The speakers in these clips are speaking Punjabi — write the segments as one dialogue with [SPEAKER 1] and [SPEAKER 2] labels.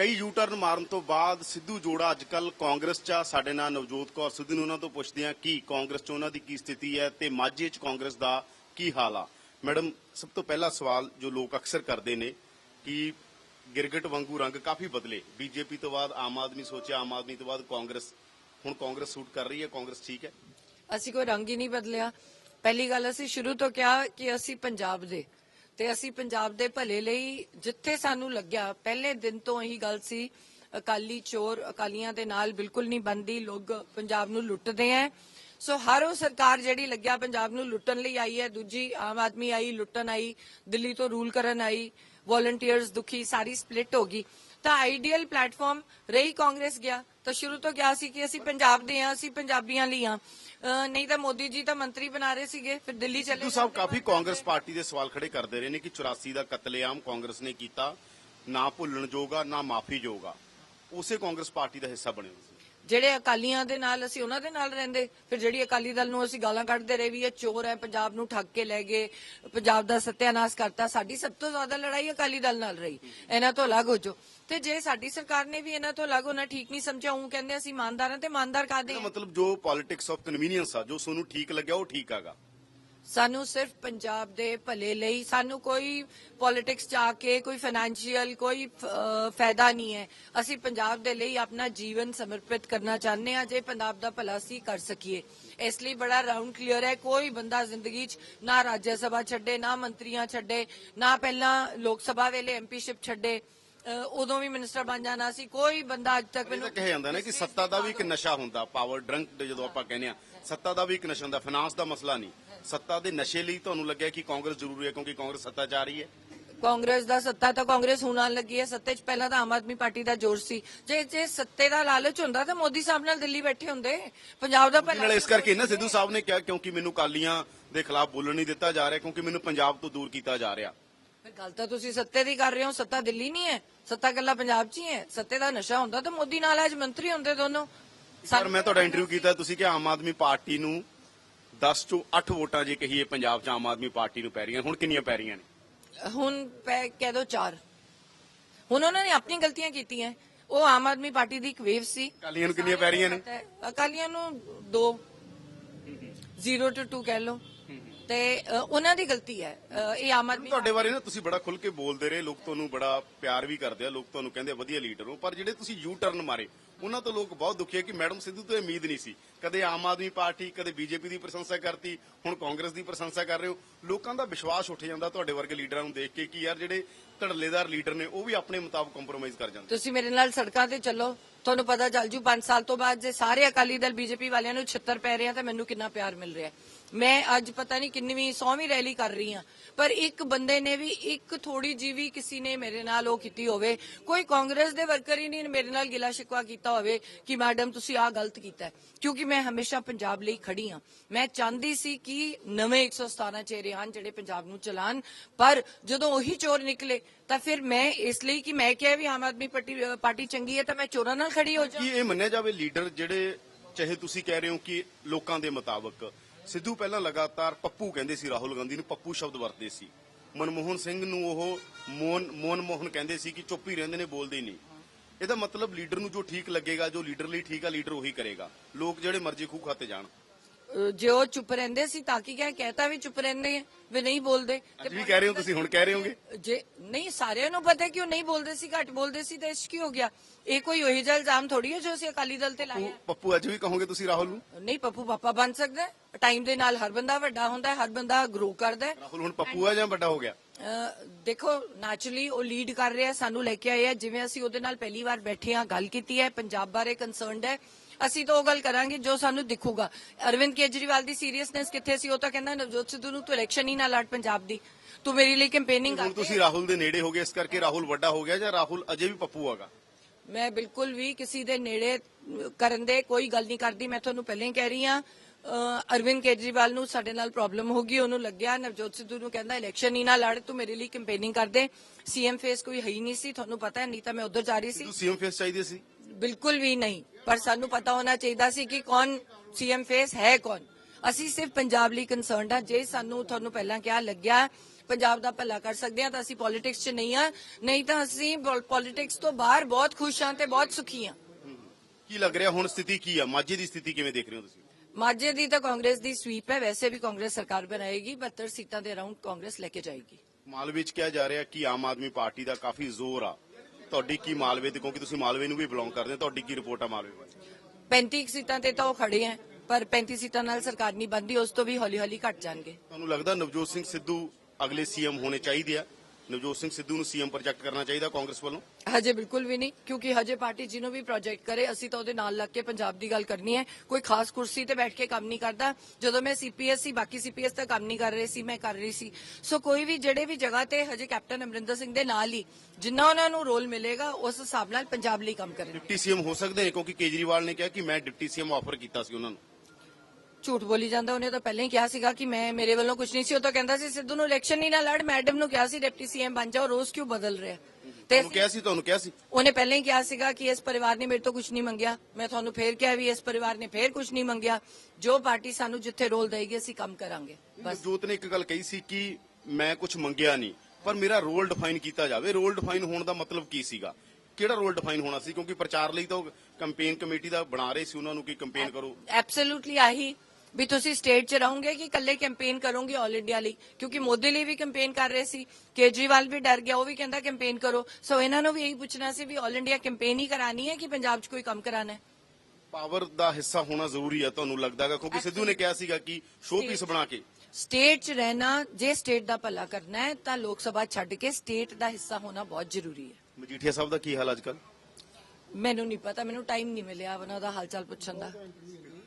[SPEAKER 1] ਕਈ ਯੂ ਟਰਨ ਮਾਰਨ ਤੋਂ ਬਾਅਦ ਸਿੱਧੂ ਜੋੜਾ ਅੱਜਕੱਲ ਕਾਂਗਰਸ 'ਚ ਸਾਡੇ ਨਾਲ ਨਵਜੋਤ ਕੌਰ ਸਿੱਧੂ ਨੂੰ ਉਹਨਾਂ ਤੋਂ ਪੁੱਛਦੇ ਆ ਕਿ ਕਾਂਗਰਸ 'ਚ ਉਹਨਾਂ ਦੀ ਕੀ ਸਥਿਤੀ ਹੈ ਤੇ ਮਾਝੇ 'ਚ ਕਾਂਗਰਸ ਦਾ ਕੀ ਹਾਲ ਆ। ਮੈਡਮ, ਸਭ ਤੋਂ ਪਹਿਲਾ ਸਵਾਲ ਜੋ ਲੋਕ ਅਕਸਰ ਕਰਦੇ ਨੇ ਕਿ ਗਿਰਗਟ ਵਾਂਗੂ ਰੰਗ ਕਾਫੀ ਬਦਲੇ। ਬੀਜੇਪੀ ਤੋਂ ਬਾਅਦ ਆਮ ਆਦਮੀ ਸੋਚਿਆ, ਆਮ ਆਦਮੀ ਤੋਂ ਬਾਅਦ ਕਾਂਗਰਸ। ਹੁਣ ਕਾਂਗਰਸ ਸੂਟ ਕਰ ਰਹੀ ਹੈ, ਕਾਂਗਰਸ ਠੀਕ ਹੈ?
[SPEAKER 2] ਅਸੀਂ ਕੋਈ ਰੰਗ ਹੀ ਨਹੀਂ ਬਦਲਿਆ। ਪਹਿਲੀ ਗੱਲ ਅਸੀਂ ਸ਼ੁਰੂ ਤੋਂ ਕਿਹਾ ਕਿ ਅਸੀਂ ਪੰਜਾਬ ਦੇ। ਤੇ ਅਸੀਂ ਪੰਜਾਬ ਦੇ ਭਲੇ ਲਈ ਜਿੱਥੇ ਸਾਨੂੰ ਲੱਗਿਆ, ਪਹਿਲੇ ਦਿਨ ਤੋਂ ਇਹੀ ਗੱਲ ਸੀ, ਅਕਾਲੀ ਚੋਰ ਅਕਾਲੀਆਂ ਦੇ ਨਾਲ ਬਿਲਕੁਲ ਨਹੀਂ ਬੰਦੀ ਲੋਕ ਪੰਜਾਬ ਨੂੰ ਲੁੱਟਦੇ ਐ। ਸੋ ਹਰ ਉਹ ਸਰਕਾਰ ਜਿਹੜੀ ਲੱਗਿਆ ਪੰਜਾਬ ਨੂੰ ਲੁੱਟਣ ਲਈ ਆਈ ਹੈ ਦੂਜੀ ਆਮ ਆਦਮੀ ਆਈ, ਲੁੱਟਣ ਆਈ, ਦਿੱਲੀ ਤੋਂ ਰੂਲ ਕਰਨ ਆਈ ਵੋਲੰਟੀਅਰਸ ਦੁਖੀ, ਸਾਰੀ ਸਪਲਿਟ ਹੋ ਗਈ। ਤਾਂ ਆਈਡੀਅਲ ਪਲੇਟਫਾਰਮ ਰਹੀ ਕਾਂਗਰਸ ਗਿਆ, ਤਾਂ ਸ਼ੁਰੂ ਤੋਂ ਕਿਹਾ ਸੀ ਕਿ ਅਸੀਂ ਪੰਜਾਬ ਦੇ ਹਾਂ ਅਸੀਂ ਪੰਜਾਬੀਆਂ ਲਈ ਹਾਂ ਨਹੀਂ ਤਾਂ ਮੋਦੀ ਜੀ ਤਾਂ ਮੰਤਰੀ ਬਣਾ ਰਹੇ ਸੀਗੇ ਫਿਰ ਦਿੱਲੀ ਚਲੇ
[SPEAKER 1] ਸਿੱਧੂ ਸਾਹਿਬ ਕਾਫੀ ਕਾਂਗਰਸ ਪਾਰਟੀ ਦੇ ਸਵਾਲ ਖੜੇ ਕਰਦੇ ਰਹੇ ਨੇ ਕਿ 84 ਦਾ ਕਤਲੇਆਮ ਕਾਂਗਰਸ ਨੇ ਕੀਤਾ ਨਾ ਭੁੱਲਣ ਜੋਗਾ ਨਾ ਮਾਫੀ ਜੋਗਾ ਉਸੇ ਕਾਂਗਰਸ ਪਾਰਟੀ ਦਾ ਹਿੱਸਾ ਬਣੇ ਹੋ
[SPEAKER 2] ਜਿਹੜੇ ਅਕਾਲੀਆਂ ਦੇ ਨਾਲ ਅਸੀਂ ਉਹਨਾਂ ਦੇ ਨਾਲ ਰਹਿੰਦੇ, ਫਿਰ ਜਿਹੜੀ ਅਕਾਲੀ ਦਲ ਨੂੰ ਅਸੀਂ ਗਾਲਾਂ ਕੱਢਦੇ ਰਹੇ ਵੀ ਇਹ ਚੋਰ ਹੈ, ਪੰਜਾਬ ਨੂੰ ਠੱਗ ਕੇ ਲੈ ਗਏ, ਪੰਜਾਬ ਦਾ ਸਤਿਆਨਾਸ ਕਰਤਾ, ਸਾਡੀ ਸਭ ਤੋਂ ਜ਼ਿਆਦਾ ਲੜਾਈ ਅਕਾਲੀ ਦਲ ਨਾਲ ਰਹੀ, ਇਹਨਾਂ ਤੋਂ ਅਲੱਗ ਹੋ ਜੋ ਤੇ ਜੇ ਸਾਡੀ ਸਰਕਾਰ ਨੇ ਵੀ ਇਹਨਾਂ ਤੋਂ ਅਲੱਗ ਹੋਣਾ ਠੀਕ ਨਹੀਂ ਸਮਝਿਆ ਉਹ ਕਹਿੰਦੇ ਅਸੀਂ ਇਮਾਨਦਾਰ ਤੇ ਇਮਾਨਦਾਰ ਕਾਦੇ
[SPEAKER 1] ਮਤਲਬ ਜੋ ਪੋਲਿਟਿਕਸ ਆਫ ਕਨਵੀਨੀਅੰਸ ਆ, ਜੋ ਤੁਹਾਨੂੰ ਠੀਕ ਲੱਗਿਆ, ਉਹ ਠੀਕ ਆਗਾ
[SPEAKER 2] ਸਾਨੂੰ ਸਿਰਫ ਪੰਜਾਬ ਦੇ ਭਲੇ ਲਈ, ਸਾਨੂੰ ਕੋਈ ਪੋਲਿਟਿਕਸ ਚ ਆ ਕੇ, ਕੋਈ ਫਾਈਨੈਂਸ਼ੀਅਲ ਕੋਈ ਫਾਇਦਾ ਨਹੀਂ ਹੈ। ਅਸੀਂ ਪੰਜਾਬ ਦੇ ਲਈ ਆਪਣਾ ਜੀਵਨ ਸਮਰਪਿਤ ਕਰਨਾ ਚਾਹੁੰਦੇ ਹਾਂ, ਜੇ ਪੰਜਾਬ ਦਾ ਭਲਾ ਅਸੀਂ ਕਰ ਸਕੀਏ। ਇਸ ਲਈ ਬੜਾ ਰਾਉਂਡ ਕਲੀਅਰ ਹੈ, ਕੋਈ ਬੰਦਾ ਜ਼ਿੰਦਗੀ 'ਚ ਨਾ ਰਾਜ ਸਭਾ ਛੱਡੇ, ਨਾ ਮੰਤਰੀਆਂ ਛੱਡੇ, ਨਾ ਪਹਿਲਾਂ ਲੋਕ ਸਭਾ ਵੇਲੇ ਐਮਪੀਸ਼ਿਪ ਛੱਡੇ। ਉਦੋਂ ਵੀ ਮਿਨਿਸਟਰ ਬਣ ਜਾਣਾ ਸੀ। ਕੋਈ ਬੰਦਾ ਅੱਜ ਤੱਕ ਮੈਨੂੰ
[SPEAKER 1] ਕਿਹਾ ਜਾਂਦਾ ਨਾ ਕਿ ਸੱਤਾ ਦਾ ਵੀ ਇੱਕ ਨਸ਼ਾ ਹੁੰਦਾ ਪਾਵਰ ਡਰੰਕ ਜਦੋਂ ਆਪਾਂ ਕਹਿੰਦੇ ਆ ਸੱਤਾ ਦਾ ਵੀ ਇੱਕ ਨਸ਼ਾ ਹੁੰਦਾ ਫਾਈਨਾਂਸ ਦਾ ਮਸਲਾ ਨਹੀਂ। ਸੱਤਾ ਦੇ ਨਸ਼ੇ ਲਈ ਤੁਹਾਨੂੰ ਲੱਗਿਆ ਕਿ ਕਾਂਗਰਸ ਜ਼ਰੂਰੀ ਹੈ ਕਿਉਂਕਿ ਕਾਂਗਰਸ ਸੱਤਾ 'ਚ ਆ ਰਹੀ ਹੈ?
[SPEAKER 2] ਕਾਂਗਰਸ ਦਾ ਸੱਤਾ ਤਾਂ ਕਾਂਗਰਸ ਹੁਣ ਆਉਣ ਲੱਗੀ ਹੈ। ਸੱਤੇ 'ਚ ਪਹਿਲਾਂ ਤਾਂ ਆਮ ਆਦਮੀ ਪਾਰਟੀ ਦਾ ਜ਼ੋਰ ਸੀ। ਜੇ ਜੇ ਸੱਤੇ ਦਾ ਲਾਲਚ ਹੁੰਦਾ ਤਾਂ ਮੋਦੀ ਸਾਹਿਬ ਨਾਲ ਦਿੱਲੀ ਬੈਠੇ ਹੁੰਦੇ। ਪੰਜਾਬ ਦਾ
[SPEAKER 1] ਨਾਲ ਇਸ ਕਰਕੇ ਨਾ ਸਿੱਧੂ ਸਾਹਿਬ ਨੇ ਕਿਹਾ ਕਿਉਂਕਿ ਮੈਨੂੰ ਕਾਲੀਆਂ ਦੇ ਖਿਲਾਫ ਬੋਲਣ ਨਹੀਂ ਦਿੱਤਾ ਜਾ ਰਿਹਾ ਕਿਉਂਕਿ ਮੈਨੂੰ ਪੰਜਾਬ ਤੋਂ ਦੂਰ ਕੀਤਾ ਜਾ ਰਿਹਾ।
[SPEAKER 2] ਫਿਰ ਗੱਲ ਤਾਂ ਤੁਸੀਂ ਸੱਤੇ ਦੀ ਕਰ ਰਹੇ ਹੋ ਸੱਤਾ ਦਿੱਲੀ ਨਹੀਂ ਹੈ ਸੱਤਾ ਕੱਲਾ ਪੰਜਾਬ 'ਚ ਹੀ ਹੈ। ਸੱਤੇ ਦਾ ਨਸ਼ਾ ਹੁੰਦਾ ਤਾਂ ਮੋਦੀ ਨਾਲ ਅੱਜ ਮੰਤਰੀ ਹੁੰਦੇ ਦੋਨੋਂ।
[SPEAKER 1] ਸਰ ਮੈਂ ਤੁਹਾਡਾ ਇੰਟਰਵਿਊ ਕੀਤਾ ਤੁਸੀਂ ਕਿ ਆਮ ਆਦਮੀ ਪਾਰਟੀ ਨੂੰ 10 ਚੋਂ 8 ਵੋਟਾਂ ਜੇ ਕਹੀਏ ਪੰਜਾਬ 'ਚ ਆਮ ਆਦਮੀ ਪਾਰਟੀ ਨੂੰ ਪੈ ਰਹੀਆਂ ਹੁਣ ਕਿੰਨੀਆਂ ਪੈ ਰਹੀਆਂ ਨੇ?
[SPEAKER 2] ਹੁਣ ਪੈ ਕਹਿ ਦੋ ਚਾਰ। ਹੁਣ ਉਹਨਾਂ ਨੇ ਆਪਣੀ ਗਲਤੀਆਂ ਕੀਤੀਆਂ। ਉਹ ਆਮ ਆਦਮੀ ਪਾਰਟੀ ਦੀ ਇੱਕ ਵੇਵ ਸੀ।
[SPEAKER 1] ਕਾਲੀਆਂ ਨੂੰ ਕਿੰਨੀਆਂ ਪੈ ਰਹੀਆਂ ਨੇ?
[SPEAKER 2] ਅਕਾਲੀਆਂ ਨੂੰ 2 0 ਟੂ 2 ਕਹਿ ਲਓ। ਤੇ ਅ, ਉਹਨਾਂ ਦੀ ਗਲਤੀ ਹੈ। ਅ, ਇਹ ਆਮ ਆਦਮੀ
[SPEAKER 1] ਤੁਹਾਡੇ ਬਾਰੇ ਨਾ ਤੁਸੀਂ ਬੜਾ ਖੁੱਲ ਕੇ ਬੋਲਦੇ ਰਹੇ ਲੋਕ ਤੁਹਾਨੂੰ ਬੜਾ ਪਿਆਰ ਵੀ ਕਰਦੇ ਆ ਲੋਕ ਤੁਹਾਨੂੰ ਕਹਿੰਦੇ ਆ ਵਧੀਆ ਲੀਡਰ ਹੋ ਪਰ ਜਿਹੜੇ ਤੁਸੀਂ ਯੂ ਟਰਨ ਮਾਰੇ ਉਹਨਾਂ ਤੋਂ ਲੋਕ ਬਹੁਤ ਦੁਖੀ ਆ ਕਿ ਮੈਡਮ ਸਿੱਧੂ ਤੋਂ ਇਹ ਉਮੀਦ ਨਹੀਂ ਸੀ। ਕਦੇ ਆਮ ਆਦਮੀ ਪਾਰਟੀ ਕਦੇ ਬੀਜੇਪੀ ਦੀ ਪ੍ਰਸ਼ੰਸਾ ਕਰਤੀ ਹੁਣ ਕਾਂਗਰਸ ਦੀ ਪ੍ਰਸ਼ੰਸਾ ਕਰ ਰਹੇ ਹੋ। ਲੋਕਾਂ ਦਾ ਵਿਸ਼ਵਾਸ ਉੱਠ ਜਾਂਦਾ ਤੁਹਾਡੇ ਵਰਗੇ ਲੀਡਰਾਂ ਨੂੰ ਦੇਖ ਕੇ ਕਿ ਯਾਰ ਜਿਹੜੇ ਧੜਲੇਦਾਰ ਲੀਡਰ ਨੇ, ਉਹ ਵੀ ਆਪਣੇ ਮੁਤਾਬਕ ਕੰਪਰੋਮਾਈਜ਼ ਕਰ ਜਾਂਦੇ
[SPEAKER 2] ਤੁਸੀਂ ਮੇਰੇ ਨਾਲ ਸੜਕਾਂ ਤੇ ਚੱਲੋ। ਤੁਹਾਨੂੰ ਪਤਾ ਚੱਲ ਜੂ 5 ਸਾਲ ਤੋਂ ਬਾਅਦ ਜੇ ਸਾਰੇ ਅਕਾਲੀ ਦਲ ਬੀਜੇਪੀ ਵਾਲਿਆਂ ਨੂੰ 76 ਪੈ ਰਿਹਾ, ਤਾਂ ਮੈਨੂੰ ਕਿੰਨਾ ਪਿਆਰ ਮਿਲ ਰਿਹਾ। ਮੈਂ ਅੱਜ ਪਤਾ ਨਹੀਂ ਕਿੰਨੀਵੀਂ 100ਵੀਂ ਰੈਲੀ ਕਰ ਰਹੀ ਹਾਂ। ਪਰ ਇੱਕ ਬੰਦੇ ਨੇ ਵੀ ਇੱਕ ਥੋੜੀ ਜੀ ਵੀ ਕਿਸੇ ਨੇ ਮੇਰੇ ਨਾਲ ਉਹ ਕੀਤੀ ਹੋਵੇ। ਕੋਈ ਕਾਂਗਰਸ ਦੇ ਵਰਕਰ ਹੀ ਨਹੀਂ ਮੇਰੇ ਨਾਲ ਗਿਲਾ ਸ਼ਿਕਵਾ ਕੀਤਾ ਹੋਵੇ ਕਿ ਮੈਡਮ, ਤੁਸੀਂ ਆਹ ਗਲਤ ਕੀਤਾ ਹੈ। ਕਿਉਂਕਿ ਮੈਂ ਹਮੇਸ਼ਾ ਪੰਜਾਬ ਲਈ ਖੜੀ ਹਾਂ। ਮੈਂ ਚਾਹੁੰਦੀ ਸੀ ਕਿ ਨਵੇਂ 117 ਚਿਹਰੇ ਆਣ ਜਿਹੜੇ ਪੰਜਾਬ ਨੂੰ ਚਲਾਣ ਪਰ ਜਦੋਂ ਉਹੀ ਚੋਰ ਨਿਕਲੇ ਤਾਂ ਫਿਰ ਮੈਂ ਇਸ ਲਈ ਕਿ ਮੈਂ ਕਿਹਾ ਵੀ ਆਮ ਆਦਮੀ ਪਾਰਟੀ ਪਾਰਟੀ ਚੰਗੀ ਹੈ ਤਾਂ ਮੈਂ ਚੋਰਾਂ ਨਾਲ ਖੜੀ ਹੋ ਜਾ
[SPEAKER 1] ਕੀ ਇਹ ਮੰਨਿਆ ਜਾਵੇ ਲੀਡਰ ਜਿਹੜੇ ਚਾਹੇ ਤੁਸੀਂ ਕਹਿ ਰਹੇ ਹੋ ਕਿ ਲੋਕਾਂ ਦੇ ਮੁਤਾਬਕ ਸਿੱਧੂ ਪਹਿਲਾਂ ਲਗਾਤਾਰ ਪੱਪੂ ਕਹਿੰਦੇ ਸੀ ਰਾਹੁਲ ਗਾਂਧੀ ਨੂੰ ਪੱਪੂ ਸ਼ਬਦ ਵਰਤਦੇ ਸੀ। ਮਨਮੋਹਨ ਸਿੰਘ ਨੂੰ ਉਹ ਮੋਹਨ ਮੋਹਨ ਮੋਹਨ ਕਹਿੰਦੇ ਸੀ ਕਿ ਚੁੱਪ ਹੀ ਰਹਿੰਦੇ ਨੇ ਬੋਲਦੇ ਹੀ ਨਹੀਂ। ਇਹਦਾ ਮਤਲਬ ਲੀਡਰ ਨੂੰ ਜੋ ਠੀਕ ਲੱਗੇਗਾ ਜੋ ਲੀਡਰ ਲਈ ਠੀਕ ਆ ਲੀਡਰ ਉਹੀ ਕਰੇਗਾ। ਲੋਕ ਜਿਹੜੇ ਮਰਜ਼ੀ ਖੂਹ ਖਾਤੇ ਜਾਣ।
[SPEAKER 2] ਜੇ ਉਹ ਚੁੱਪ ਰਹਿੰਦੇ ਸੀ ਤਾਂ ਕਿ ਕਹਿ ਕਹਤਾ ਵੀ ਚੁੱਪ ਰਹਿੰਦੇ ਆ ਵੀ ਨਹੀਂ ਬੋਲਦੇ।
[SPEAKER 1] ਅੱਜ ਵੀ ਕਹਿ ਰਹੇ ਹੋ ਤੁਸੀਂ ਹੁਣ ਕਹਿ ਰਹੇ ਹੋਗੇ?
[SPEAKER 2] ਜੇ ਨਹੀਂ ਸਾਰਿਆਂ ਨੂੰ ਪਤਾ ਕਿ ਉਹ ਨਹੀਂ ਬੋਲਦੇ ਸੀ ਘੱਟ ਬੋਲਦੇ ਸੀ ਤਾਂ ਇਸ ਕੀ ਹੋ ਗਿਆ? ਇਹ ਕੋਈ ਉਹੀ ਜਿਹਾ ਇਲਜ਼ਾਮ ਥੋੜੀ ਹੈ ਜੋ ਅਸੀਂ ਅਕਾਲੀ ਦਲ ਤੇ ਲਾਇਆ
[SPEAKER 1] ਪੱਪੂ ਅੱਜ ਵੀ ਕਹੋਗੇ ਤੁਸੀਂ ਰਾਹੁਲ ਨੂੰ?
[SPEAKER 2] ਨਹੀਂ ਪੱਪੂ ਪਾਪਾ ਬਣ ਸਕਦਾ ਟਾਈਮ ਦੇ ਨਾਲ ਹਰ ਬੰਦਾ ਵੱਡਾ ਹੁੰਦਾ ਹੈ ਹਰ ਬੰਦਾ ਗਰੋ ਕਰਦਾ ਹੈ।
[SPEAKER 1] ਰਾਹੁਲ ਹੁਣ ਪੱਪੂ ਆ ਜਾਂ ਵੱਡਾ ਹੋ ਗਿਆ?
[SPEAKER 2] ਦੇਖੋ ਨੈਚੁਰਲੀ ਉਹ ਲੀਡ ਕਰ ਰਿਹਾ ਸਾਨੂੰ ਲੈ ਕੇ ਆਏ ਆ ਜਿਵੇਂ ਅਸੀਂ ਉਹਦੇ ਨਾਲ ਪਹਿਲੀ ਵਾਰ ਬੈਠੇ ਆ ਗੱਲ ਕੀਤੀ ਹੈ ਪੰਜਾਬ ਬਾਰੇ ਕੰਸਰਨਡ ਹੈ ਅਸੀਂ ਤਾਂ ਉਹ ਗੱਲ ਕਰਾਂਗੇ ਜੋ ਸਾਨੂੰ ਦਿਖੂਗਾ। ਅਰਵਿੰਦ ਕੇਜਰੀਵਾਲ ਦੀ ਸੀਰੀਅਸਨੈਸ ਕਿੱਥੇ ਸੀ? ਉਹ ਤਾਂ ਕਹਿੰਦਾ ਨਵਜੋਤ ਸਿੱਧੂ ਨੂੰ ਤੂੰ ਇਲੈਕਸ਼ਨ ਹੀ ਨਾ ਲੜ ਪੰਜਾਬ ਦੀ। ਤੂੰ ਮੇਰੀ ਲਈ ਕੈਂਪੇਨਿੰਗ ਕਰ
[SPEAKER 1] ਤੁਸੀਂ ਰਾਹੁਲ ਦੇ ਨੇੜੇ ਹੋਗੇ ਇਸ ਕਰਕੇ ਰਾਹੁਲ ਵੱਡਾ ਹੋ ਗਿਆ ਜਾਂ ਰਾਹੁਲ ਅਜੇ ਵੀ ਪੱਪੂ ਆਗਾ
[SPEAKER 2] ਮੈਂ ਬਿਲਕੁਲ ਵੀ ਕਿਸੇ ਦੇ ਨੇੜੇ ਕਰਨ ਦੇ ਕੋਈ ਗੱਲ ਨਹੀਂ ਕਰਦੀ। ਮੈਂ ਤੁਹਾਨੂੰ ਪਹਿਲਾਂ ਹੀ ਕਹਿ ਰਹੀ ਹਾਂ ਅਰਵਿੰਦ ਕੇਜਰੀਵਾਲ ਨੂੰ ਸਾਡੇ ਨਾਲ ਪ੍ਰੋਬਲਮ ਹੋ ਗਈ ਉਹਨੂੰ ਲੱਗਿਆ। ਨਵਜੋਤ ਸਿੱਧੂ ਨੂੰ ਕਹਿੰਦਾ ਇਲੈਕਸ਼ਨ ਹੀ ਨਾ ਲੜ ਤੂੰ ਮੇਰੇ ਲਈ ਕੈਂਪੇਨਿੰਗ ਕਰ ਦੇ। ਸੀਐਮ ਫੇਸ ਕੋਈ ਹੈ ਹੀ ਨਹੀਂ ਸੀ ਤੁਹਾਨੂੰ ਪਤਾ ਹੈ ਨਹੀਂ ਤਾਂ ਮੈਂ ਉਧਰ ਜਾ ਰਹੀ ਸੀ।
[SPEAKER 1] ਸੀਐਮ ਫੇਸ ਚਾਹੀਦੇ ਸੀ।
[SPEAKER 2] ਬਿਲਕੁਲ ਵੀ ਨਹੀਂ। ਪਰ ਸਾਨੂੰ ਪਤਾ ਹੋਣਾ ਚਾਹੀਦਾ ਸੀ ਕਿ ਕੌਣ ਸੀਐਮ ਫੇਸ ਹੈ ਕੌਣ। ਅਸੀਂ ਸਿਰਫ ਪੰਜਾਬ ਲਈ ਕੰਸਰਨਡ ਆ ਜੇ ਸਾਨੂੰ ਤੁਹਾਨੂੰ ਪਹਿਲਾਂ ਕਿਹਾ ਲੱਗਿਆ ਪੰਜਾਬ ਦਾ ਭਲਾ ਕਰ ਸਕਦੇ ਹਾਂ ਤਾਂ ਅਸੀਂ ਪੋਲਿਟਿਕਸ 'ਚ ਨਹੀਂ ਆ ਨਹੀਂ ਤਾਂ ਅਸੀਂ ਪੋਲਿਟਿਕਸ ਤੋਂ ਬਾਹਰ ਬਹੁਤ ਖੁਸ਼ ਹਾਂ ਤੇ ਬਹੁਤ ਸੁਖੀ ਹਾਂ।
[SPEAKER 1] ਕੀ ਲੱਗ ਰਿਹਾ? ਹੁਣ ਸਥਿਤੀ ਕੀ ਆ? ਮਾਝੇ ਦੀ ਸਥਿਤੀ ਕਿਵੇਂ ਦੇਖ ਰਹੇ ਹੋ ਤੁਸੀਂ?
[SPEAKER 2] ਮਾਝੇ ਦੀ ਤਾਂ ਕਾਂਗਰਸ ਦੀ ਸਵੀਪ ਹੈ। ਵੈਸੇ ਵੀ ਕਾਂਗਰਸ ਸਰਕਾਰ ਬਣਾਏਗੀ 72 ਸੀਟਾਂ ਦੇ ਅਰਾਊਂਡ ਕਾਂਗਰਸ ਲੈ ਕੇ ਜਾਏਗੀ।
[SPEAKER 1] ਮਾਲਵੇ 'ਚ ਕਿਹਾ ਜਾ ਰਿਹਾ ਕਿ ਆਮ ਆਦਮੀ ਪਾਰਟੀ ਦਾ ਕਾਫੀ ਜ਼ੋਰ ਆ। ਤੁਹਾਡੀ ਕੀ ਮਾਲਵੇ ਤੇ ਕਿਉਂਕਿ ਤੁਸੀਂ ਮਾਲਵੇ ਨੂੰ ਵੀ ਬਿਲੋਂਗ ਕਰਦੇ ਹੋ ਤੁਹਾਡੀ ਕੀ ਰਿਪੋਰਟ ਆ ਮਾਲਵੇ ਬਾਰੇ?
[SPEAKER 2] 35 ਸੀਟਾਂ ਤੇ ਤਾਂ ਉਹ ਖੜੇ ਹੈ ਪਰ 35 ਸੀਟਾਂ ਨਾਲ ਸਰਕਾਰ ਨਹੀਂ ਬਣਦੀ ਉਸ ਤੋਂ ਵੀ ਹੌਲੀ ਹੌਲੀ ਘਟ ਜਾਣਗੇ।
[SPEAKER 1] ਤੁਹਾਨੂੰ ਲੱਗਦਾ ਨਵਜੋਤ ਸਿੰਘ ਸਿੱਧੂ ਅਗਲੇ ਸੀਐਮ ਹੋਣੇ ਚਾਹੀਦੇ ਆ? ਨਵਜੋਤ ਸਿੰਘ ਸਿੱਧੂ ਨੂੰ ਸੀਐਮ ਪ੍ਰੋਜੈਕਟ ਕਰਨਾ ਚਾਹੀਦਾ ਕਾਂਗਰਸ ਵੱਲੋਂ?
[SPEAKER 2] ਹਜੇ ਬਿਲਕੁਲ ਵੀ ਨਹੀਂ ਕਿਉਂਕਿ ਹਜੇ ਪਾਰਟੀ ਜਿਹਨੂੰ ਵੀ ਪ੍ਰੋਜੈਕਟ ਕਰੇ ਅਸੀਂ ਤਾਂ ਉਹਦੇ ਨਾਲ ਲੱਗ ਕੇ ਪੰਜਾਬ ਦੀ ਗੱਲ ਕਰਨੀ ਹੈ। ਕੋਈ ਖਾਸ ਕੁਰਸੀ ਤੇ ਬੈਠ ਕੇ ਕੰਮ ਨਹੀਂ ਕਰਦਾ। ਜਦੋਂ ਮੈਂ ਸੀਪੀਐਸ ਸੀ ਬਾਕੀ ਸੀਪੀਐਸ ਤਾਂ ਕੰਮ ਨਹੀਂ ਕਰ ਰਹੇ ਸੀ ਮੈਂ ਕਰ ਰਹੀ ਸੀ। ਸੋ ਕੋਈ ਵੀ ਜਿਹੜੇ ਵੀ ਜਗ੍ਹਾ ਤੇ ਹਜੇ ਕੈਪਟਨ ਅਮਰਿੰਦਰ ਸਿੰਘ ਦੇ ਨਾਲ ਹੀ ਜਿੰਨਾ ਉਹਨਾਂ ਨੂੰ ਰੋਲ ਮਿਲੇਗਾ ਉਸ ਹਿਸਾਬ ਨਾਲ ਪੰਜਾਬ ਲਈ ਕੰਮ ਕਰੇ
[SPEAKER 1] ਡਿਪਟੀ ਸੀਐਮ ਹੋ ਸਕਦੇ ਨੇ ਕਿਉਂਕਿ ਕੇਜਰੀਵਾਲ ਨੇ ਕਿਹਾ ਕਿ ਮੈਂ ਡਿਪਟੀ ਸੀਐਮ ਆਫਰ ਕੀਤਾ ਸੀ ਉਹਨਾਂ ਨੂੰ।
[SPEAKER 2] ਝੂਠ ਬੋਲੀ ਜਾਂਦਾ ਉਹਨੇ ਤਾਂ ਪਹਿਲਾਂ ਹੀ ਕਿਹਾ ਸੀਗਾ ਕਿ ਮੈਂ ਮੇਰੇ ਵੱਲੋਂ ਕੁਝ ਨਹੀਂ ਸੀ। ਉਹ ਤਾਂ ਕਹਿੰਦਾ ਸੀ ਸਿੱਧੂ ਨੂੰ ਇਲੈਕਸ਼ਨ ਹੀ ਨਾ ਲੜ ਮੈਡਮ ਨੂੰ ਕਿਹਾ ਸੀ ਡਿਪਟੀ ਸੀਐਮ ਬਣ ਜਾਓ ਰੋਜ਼ ਕਿਉਂ ਬਦਲ ਰਿਹਾ? ਤੇ
[SPEAKER 1] ਤੁਹਾਨੂੰ ਕਿਹਾ ਸੀ ਤੁਹਾਨੂੰ ਕਿਹਾ ਸੀ।
[SPEAKER 2] ਉਹਨੇ ਪਹਿਲਾਂ ਹੀ ਕਿਹਾ ਸੀਗਾ ਕਿ ਇਸ ਪਰਿਵਾਰ ਨੇ ਮੇਰੇ ਤੋਂ ਕੁਝ ਨਹੀਂ ਮੰਗਿਆ। ਮੈਂ ਤੁਹਾਨੂੰ ਫੇਰ ਕਿਹਾ ਵੀ ਇਸ ਪਰਿਵਾਰ ਨੇ ਫੇਰ ਕੁਝ ਨਹੀਂ ਮੰਗਿਆ। ਜੋ ਪਾਰਟੀ ਸਾਨੂੰ ਜਿੱਥੇ ਰੋਲ ਦੇਗੀ ਅਸੀਂ ਕੰਮ ਕਰਾਂਗੇ। ਬਸ।
[SPEAKER 1] ਨਵਜੋਤ ਨੇ ਇੱਕ ਗੱਲ ਕਹੀ ਸੀ ਕਿ ਮੈਂ ਕੁਝ ਮੰਗਿਆ ਨਹੀਂ ਪਰ ਮੇਰਾ ਰੋਲ ਡਿਫਾਈਨ ਕੀਤਾ ਜਾਵੇ। ਰੋਲ ਡਿਫਾਈਨ ਹੋਣ ਦਾ ਮਤਲਬ ਕੀ ਸੀਗਾ? ਕਿਹੜਾ ਰੋਲ ਡਿਫਾਈਨ ਹੋਣਾ ਸੀ? ਕਿਉਂਕਿ ਪ੍ਰਚਾਰ ਲਈ ਤਾਂ ਕੈਂਪੇਨ ਕਮੇਟੀ ਦਾ ਬਣਾ ਰਹੇ ਸੀ ਉਹਨਾਂ ਨੂੰ ਕਿ ਕੈਂਪੇਨ ਕਰੋ।
[SPEAKER 2] ਐਬਸੋਲੂਟਲੀ ਆਹੀ। ਵੀ ਤੁਸੀਂ ਸਟੇਟ 'ਚ ਰਹੋਗੇ ਕਿ ਇਕੱਲੇ ਕੈਂਪੇਨ ਕਰੋਗੇ 올 ਇੰਡੀਆ ਲਈ? ਕਿਉਂਕਿ ਮੋਦੀ ਲਈ ਵੀ ਕੈਂਪੇਨ ਕਰ ਰਹੇ ਸੀ ਕੇਜਰੀਵਾਲ ਵੀ ਡਰ ਗਿਆ ਉਹ ਵੀ ਕਹਿੰਦਾ ਕੈਂਪੇਨ ਕਰੋ। ਸੋ ਇਹਨਾਂ ਨੂੰ ਵੀ ਇਹੀ ਪੁੱਛਣਾ ਸੀ ਵੀ 올 ਇੰਡੀਆ ਕੈਂਪੇਨ ਹੀ ਕਰਾਣੀ ਹੈ ਕਿ ਪੰਜਾਬ 'ਚ ਕੋਈ ਕੰਮ ਕਰਾਣਾ ਹੈ?
[SPEAKER 1] ਪਾਵਰ ਦਾ ਹਿੱਸਾ ਹੋਣਾ ਜ਼ਰੂਰੀ ਹੈ ਤੁਹਾਨੂੰ ਲੱਗਦਾ ਕਿਉਂਕਿ ਸਿੱਧੂ ਨੇ ਕਿਹਾ ਸੀਗਾ ਕਿ ਸ਼ੋਅ ਪੀਸ ਬਣਾ ਕੇ।
[SPEAKER 2] ਸਟੇਟ 'ਚ ਰਹਿਣਾ ਜੇ ਸਟੇਟ ਦਾ ਭਲਾ ਕਰਨਾ ਹੈ ਤਾਂ ਲੋਕ ਸਭਾ ਛੱਡ ਕੇ ਸਟੇਟ ਦਾ ਹਿੱਸਾ ਹੋਣਾ ਬਹੁਤ ਜ਼ਰੂਰੀ ਹੈ।
[SPEAKER 1] ਮਜੀਠੀਆ ਸਾਹਿਬ ਦਾ ਕੀ ਹਾਲ ਅੱਜ ਕੱਲ
[SPEAKER 2] ਮੈਨੂੰ ਨਹੀਂ ਪਤਾ ਮੈਨੂੰ ਟਾਈਮ ਨਹੀਂ ਮਿਲਿਆ ਉਹਨਾਂ ਦਾ ਹਾਲਚਾਲ ਪੁੱਛਣ ਦਾ।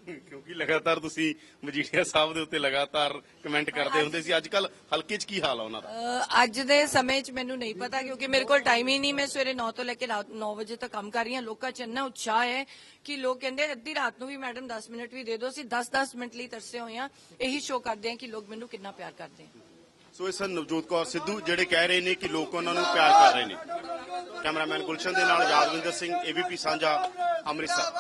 [SPEAKER 1] ਕਿਉਂਕਿ ਲਗਾਤਾਰ ਤੁਸੀਂ ਮਜੀਠੀਆ ਸਾਹਿਬ ਦੇ ਉੱਤੇ ਲਗਾਤਾਰ ਕਮੈਂਟ ਕਰਦੇ ਹੁੰਦੇ ਸੀ ਅੱਜ ਕੱਲ ਹਲਕੇ 'ਚ ਕੀ ਹਾਲ ਆ ਉਹਨਾਂ ਦਾ?
[SPEAKER 2] ਅੱਜ ਦੇ ਸਮੇਂ 'ਚ ਮੈਨੂੰ ਨਹੀਂ ਪਤਾ ਕਿਉਂਕਿ ਮੇਰੇ ਕੋਲ ਟਾਈਮ ਹੀ ਨਹੀਂ ਮੈਂ ਸਵੇਰੇ 9 ਤੋਂ ਲੈ ਕੇ ਰਾਤ 9 ਵਜੇ ਤੱਕ ਕੰਮ ਕਰ ਰਹੀ ਹਾਂ। ਲੋਕਾਂ 'ਚ ਇੰਨਾ ਉਤਸ਼ਾਹ ਹੈ ਕਿ ਲੋਕ ਕਹਿੰਦੇ ਅੱਧੀ ਰਾਤ ਨੂੰ ਵੀ ਮੈਡਮ 10 ਮਿੰਟ ਵੀ ਦੇ ਦਿਓ ਅਸੀਂ 10-10 ਮਿੰਟ ਲਈ ਤਰਸੇ ਹੋਏ ਹਾਂ। ਇਹੀ ਸ਼ੋਅ ਕਰਦੇ ਹਾਂ ਕਿ ਲੋਕ ਮੈਨੂੰ ਕਿੰਨਾ ਪਿਆਰ ਕਰਦੇ ਹਨ।
[SPEAKER 1] ਸੋ ਇਹ ਸਨ ਨਵਜੋਤ ਕੌਰ ਸਿੱਧੂ ਜਿਹੜੇ ਕਹਿ ਰਹੇ ਨੇ ਕਿ ਲੋਕ ਉਹਨਾਂ ਨੂੰ ਪਿਆਰ ਕਰ ਰਹੇ ਨੇ। ਕੈਮਰਾਮੈਨ ਗੁਲਸ਼ਨ ਦੇ ਨਾਲ ਯਾਦਵਿੰਦਰ ਸਿੰਘ ਏਬੀਪੀ ਸਾਂਝਾ ਅੰਮ੍ਰਿਤਸਰ।